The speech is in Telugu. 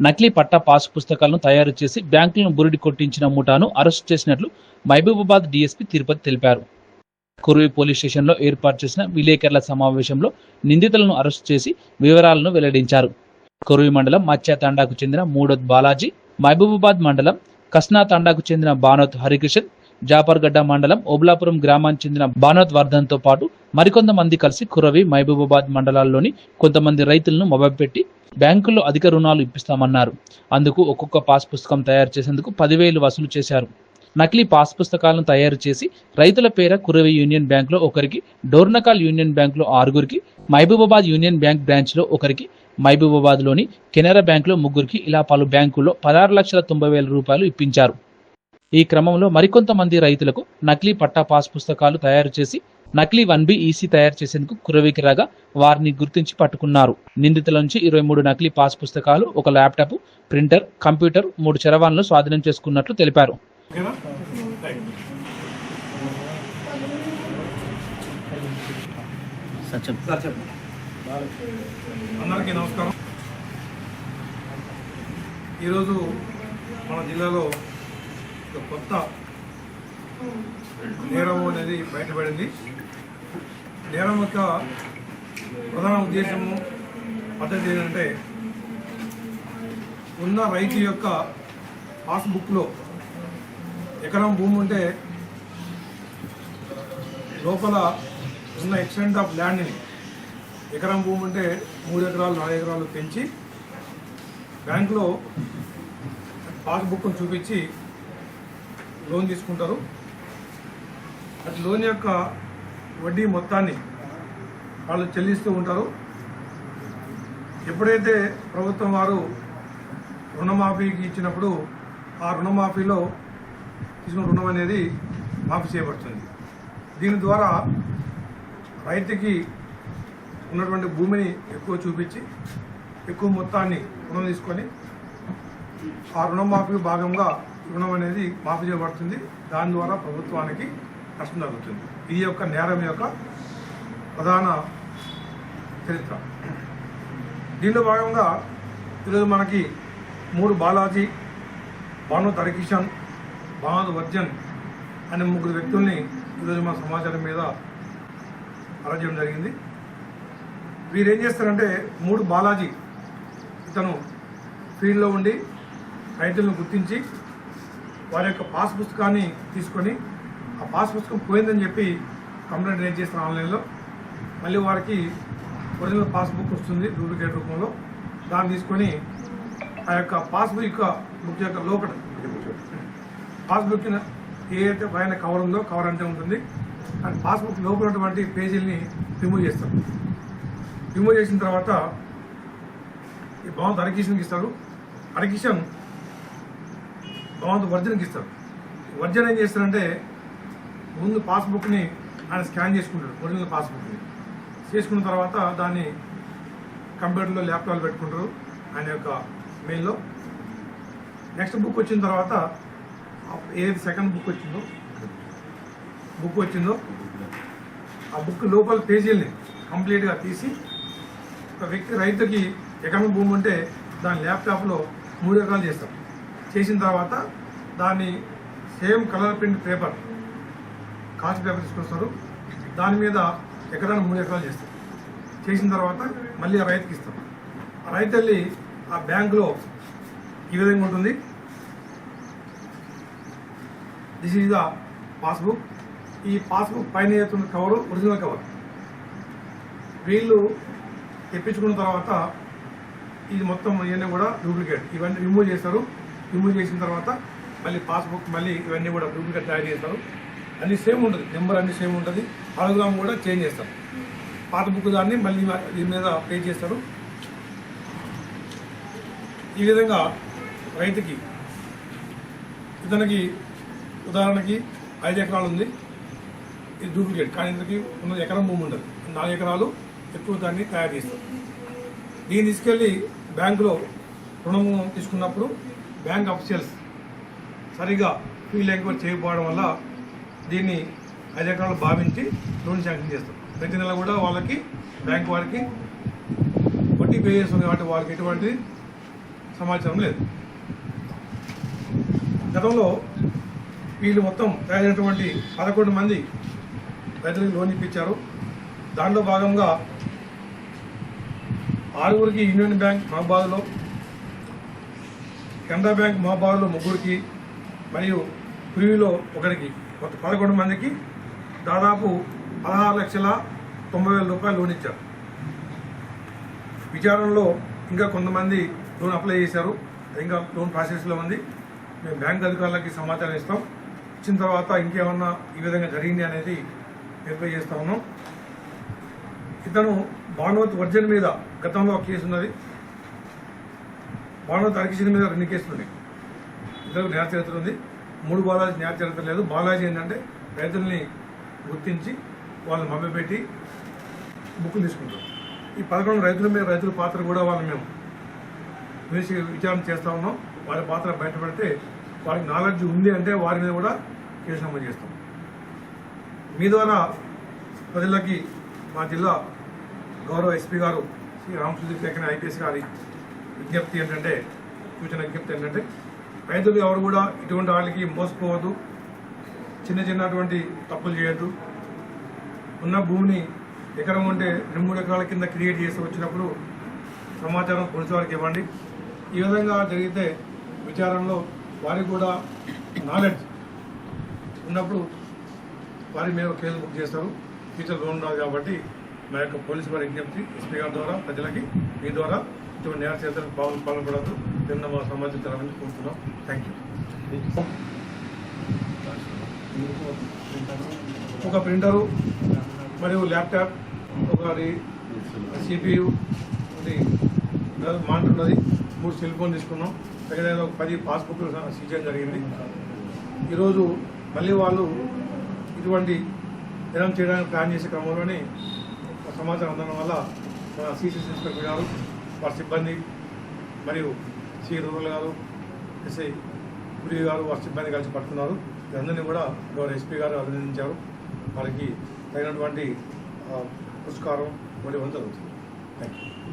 నకిలీ పట్టా పాస్ పుస్తకాలను తయారు చేసి బ్యాంకులను బురిడి కొట్టించిన ముఠాను అరెస్టు చేసినట్లు మహబూబాబాద్ డీఎస్పీ తిరుపతి తెలిపారు. కురువి పోలీస్ స్టేషన్లో ఏర్పాటు చేసిన విలేకరుల సమావేశంలో నిందితులను అరెస్టు చేసి వివరాలను వెల్లడించారు. కురువి మండలం మత్స్య తాండాకు చెందిన మూడోత్ బాలాజీ మహబూబాబాద్ మండలం కస్నా తాండాకు చెందిన బానోత్ హరికిషన్ జాపర్గడ్డ మండలం ఓబ్లాపురం గ్రామానికి చెందిన బానోత్ వర్ధన్తో పాటు మరికొంతమంది కలిసి కురవి మహబూబాబాద్ మండలాల్లోని కొంతమంది రైతులను మొబపెట్టి బ్యాంకుల్లో అధిక రుణాలు ఇప్పిస్తామన్నారు. అందుకు ఒక్కొక్క పాస్ పుస్తకం తయారు చేసేందుకు పదివేలు వసూలు చేశారు. నకిలీ పాస్ పుస్తకాలను తయారు చేసి రైతుల పేర కురవి యూనియన్ బ్యాంక్లో ఒకరికి డోర్నకాల్ యూనియన్ బ్యాంక్లో ఆరుగురికి మహబూబాబాద్ యూనియన్ బ్యాంక్ బ్రాంచ్లో ఒకరికి మహబూబాబాద్లోని కెనరా బ్యాంకులో ముగ్గురికి ఇలా పలు బ్యాంకుల్లో పదహారు లక్షల తొంభై వేల రూపాయలు ఇప్పించారు. ఈ క్రమంలో మరికొంతమంది రైతులకు నకిలీ పట్టా పాస్ పుస్తకాలు తయారు చేసి నకిలీ వన్ బి ఈసీ తయారు చేసేందుకు కురవికి రాగా వారిని గుర్తించి పట్టుకున్నారు. నిందితుల నుంచి ఇరవై మూడు నకిలీ పాస్ పుస్తకాలు ఒక ల్యాప్టాప్ ప్రింటర్ కంప్యూటర్ మూడు చరవాణులు స్వాధీనం చేసుకున్నట్లు తెలిపారు. అందరికీ నమస్కారం. ఈరోజు మన జిల్లాలో ఒక కొత్త నేరం అనేది బయటపడింది. నేరం యొక్క ప్రధాన ఉద్దేశము పద్ధతి ఏంటంటే ఉన్న రైతు యొక్క పాస్బుక్లో ఎకరం భూమి ఉంటే లోపల ఉన్న ఎక్స్టెంట్ ఆఫ్ ల్యాండ్ని ఎకరం భూమి ఉంటే మూడు ఎకరాలు నాలుగు ఎకరాలు పెంచి బ్యాంకులో పాస్బుక్ను చూపించి లోన్ తీసుకుంటారు. అది లోన్ యొక్క వడ్డీ మొత్తాన్ని వాళ్ళు చెల్లిస్తూ ఉంటారు. ఎప్పుడైతే ప్రభుత్వం వారు రుణమాఫీకి ఇచ్చినప్పుడు ఆ రుణమాఫీలో తీసుకున్న రుణం అనేది మాఫీ చేయబడుతుంది. దీని ద్వారా రైతుకి ఉన్నటువంటి భూమిని ఎక్కువ చూపించి ఎక్కువ మొత్తాన్ని రుణం తీసుకొని ఆ రుణమాఫీ భాగంగా రుణం అనేది మాఫీ చేయబడుతుంది. దాని ద్వారా ప్రభుత్వానికి నష్టం జరుగుతుంది. ఇది యొక్క నేరం యొక్క ప్రధాన చరిత్ర. దీనిలో భాగంగా ఈరోజు మనకి మూడు బాలాజీ భాను తరకిషన్ భాను వర్జన్ అనే ముగ్గురు వ్యక్తుల్ని ఈరోజు మన సమాచారం మీద అరెస్ట్ చేయడం జరిగింది. వీరు ఏం చేస్తారంటే మూడు బాలాజీ ఇతను ఫీల్డ్లో ఉండి రైతులను గుర్తించి వారి యొక్క పాస్ పుస్తకాన్ని తీసుకొని పాస్ పుస్తకం పోయిందని చెప్పి కంప్లైంట్ రేజ్ చేస్తారు ఆన్లైన్లో మళ్ళీ వారికి ఒరిజినల్ పాస్బుక్ వస్తుంది డూప్లికేట్ రూపంలో. దాన్ని తీసుకొని ఆ యొక్క పాస్బుక్ యొక్క బుక్ యొక్క లోపల పాస్బుక్ ఏదైతే పైన కవర్ ఉందో కవర్ అంటే ఉంటుంది. అండ్ పాస్బుక్ లోపల ఉన్నటువంటి పేజీలని రిమూవ్ చేస్తాం. రిమూవ్ చేసిన తర్వాత ఈ భవంత్ హరికిషన్కి ఇస్తారు. హరికిషన్ భవంత్ వర్జన్కి ఇస్తారు. వర్జన్ ఏం చేస్తారంటే ముందు పాస్బుక్ని ఆయన స్కాన్ చేసుకుంటాడు ఒరిజినల్ పాస్బుక్ని. చేసుకున్న తర్వాత దాన్ని కంప్యూటర్లో ల్యాప్టాప్ పెట్టుకుంటారు ఆయన యొక్క మెయిల్లో. నెక్స్ట్ బుక్ వచ్చిన తర్వాత ఏది సెకండ్ బుక్ వచ్చిందో బుక్ వచ్చిందో ఆ బుక్ లోపల పేజీల్ని కంప్లీట్గా తీసి ఒక వ్యక్తి రైతుకి ఎకరం భూమి ఉంటే దాని ల్యాప్టాప్లో మూడు ఎకరాలు చేస్తాం చేసిన తర్వాత దాన్ని same colour print paper cost paper తీసుకొస్తారు. దాని మీద ఎకరాన్ని మూడు ఎకరాలు చేస్తారు. చేసిన తర్వాత మళ్ళీ ఆ రైతుకి ఇస్తాం ఆ రైతు వెళ్ళి ఆ బ్యాంకులో ఈ విధంగా ఉంటుంది. దిస్ ఈజ్ ద పాస్బుక్ ఈ పాస్బుక్ పైన చేస్తున్న కవర్ ఒరిజినల్ కవర్ వీళ్ళు తెప్పించుకున్న తర్వాత ఇది మొత్తం ఇవన్నీ కూడా డూప్లికేట్ ఇవన్నీ రిమూవ్ చేస్తారు రిమూవ్ చేసిన తర్వాత మళ్ళీ పాస్బుక్ మళ్ళీ ఇవన్నీ కూడా డూప్లికేట్ తయారు చేస్తారు. అన్ని సేమ్ ఉంటుంది. నెంబర్ అన్ని సేమ్ ఉంటుంది. అలోగ్రామ్ కూడా చేంజ్ చేస్తారు పాత బుక్ దాన్ని మళ్ళీ దీని మీద పే చేస్తారు. ఈ విధంగా రైతుకి ఇతనికి ఉదాహరణకి ఐదు ఎకరాలు ఉంది. ఇది డూప్లికేట్ కానీ ఇంతకి ఉన్న ఎకరం భూమి ఉండదు నాలుగు ఎకరాలు ఎక్కువ దాన్ని తయారు చేస్తారు దీన్ని తీసుకెళ్ళి బ్యాంకులో రుణము తీసుకున్నప్పుడు బ్యాంక్ అఫీషియల్స్ సరిగా ఫీల్ ఎంక్వైరీ చేయకపోవడం వల్ల దీన్ని ఐదు ఎకరాలు భావించి లోన్ శాంక్షన్ చేస్తాం ప్రతి నెల కూడా వాళ్ళకి బ్యాంక్ వారికి వడ్డీ పే చేస్తుంది కాబట్టి వాళ్ళకి ఎటువంటి సమాచారం లేదు. గతంలో వీళ్ళు మొత్తం తయారైనటువంటి పదకొండు మంది రైతులకు లోన్ ఇప్పించారు. దాంట్లో భాగంగా ఆరుగురికి యూనియన్ బ్యాంక్ మహబాద్లో కెనరా బ్యాంక్ మహబాద్లో ముగ్గురికి మరియు ప్రివ్యూలో ఒకరికి పదకొండు మందికి దాదాపు పదహారు లక్షల తొంభై వేల రూపాయలు లోన్ ఇచ్చారు. విచారణలో ఇంకా కొంతమంది లోన్ అప్లై చేశారు. ఇంకా లోన్ ప్రాసెస్లో ఉంది. మేము బ్యాంక్ అధికారులకి సమాచారం ఇస్తాం. ఇచ్చిన తర్వాత ఇంకేమన్నా ఈ విధంగా జరిగింది అనేది వెరిఫై చేస్తా ఉన్నాం. ఇతను భానువత్ వర్జన్ మీద గతంలో ఒక కేసు ఉన్నది. భానువత్ అరకిషన్ మీద రెండు కేసులు ఉన్నాయి. ఇద్దరు న్యాయ చరిత్ర ఉంది. మూడు బాలాజీ న్యాయ చరిత్ర లేదు. బాలాజీ ఏంటంటే రైతుల్ని గుర్తించి వాళ్ళని మభ్యపెట్టి బుక్కులు తీసుకుంటాం ఈ పదకొండు రైతుల మీద రైతుల పాత్ర కూడా వాళ్ళని మేము వేసి విచారణ చేస్తా ఉన్నాం. వారి పాత్ర బయటపడితే వారికి నాలెడ్జ్ ఉంది అంటే వారి మీద కూడా కేసు నమోదు చేస్తాం. మీ ద్వారా ప్రజలకి మా జిల్లా గౌరవ ఎస్పీ గారు శ్రీ రామసుదీప్ లేఖన ఐపీఎస్ గారి విజ్ఞప్తి ఏంటంటే సూచన విజ్ఞప్తి ఏంటంటే రైతులు ఎవరు కూడా ఇటువంటి వాళ్ళకి మోసపోవద్దు. చిన్న చిన్నటువంటి తప్పులు చేయొద్దు. ఉన్న భూమిని ఎకరం ఉంటే రెండు మూడు ఎకరాల కింద క్రియేట్ చేసి వచ్చినప్పుడు సమాచారం పోలీసు వారికి ఇవ్వండి. ఈ విధంగా జరిగితే విచారంలో వారికి కూడా నాలెడ్జ్ ఉన్నప్పుడు వారి మీద కేసు బుక్ చేస్తారు. ఫ్యూచర్ లోన్ రాదు కాబట్టి మా యొక్క పోలీసు వారి విజ్ఞప్తి ఎస్పీ గారి ద్వారా ప్రజలకి మీ ద్వారా ఇటువంటి న్యాయ చేతలకు పాలన పాల్పడద్దు. నిన్న మా సమాచారాన్ని కోరుతున్నాం థ్యాంక్ యూ ఒక ప్రింటరు మరియు ల్యాప్టాప్ ఒకటి సిపియు ఒకటి మానిటర్ ఉన్నది. మూడు సెల్ ఫోన్ తీసుకున్నాం. దగ్గర ఒక పది పాస్బుక్లు సీజన్ జరిగింది. ఈరోజు మళ్ళీ వాళ్ళు ఇటువంటి నిరం చేయడానికి ప్లాన్ చేసే క్రమంలోనే సమాచారం అందడం వల్ల మన సిసిసి ఇన్స్పెక్టర్ గారు వారి సిబ్బంది మరియు సి రూరల్ గారు ఎస్ఐ గురి గారు వారి సిబ్బంది కలిసి పడుతున్నారు. వీరందరినీ కూడా గౌరవ ఎస్పీ గారు అభినందించారు. వారికి తగినటువంటి ఆ, పురస్కారం ఇవ్వడం జరుగుతుంది. Thank you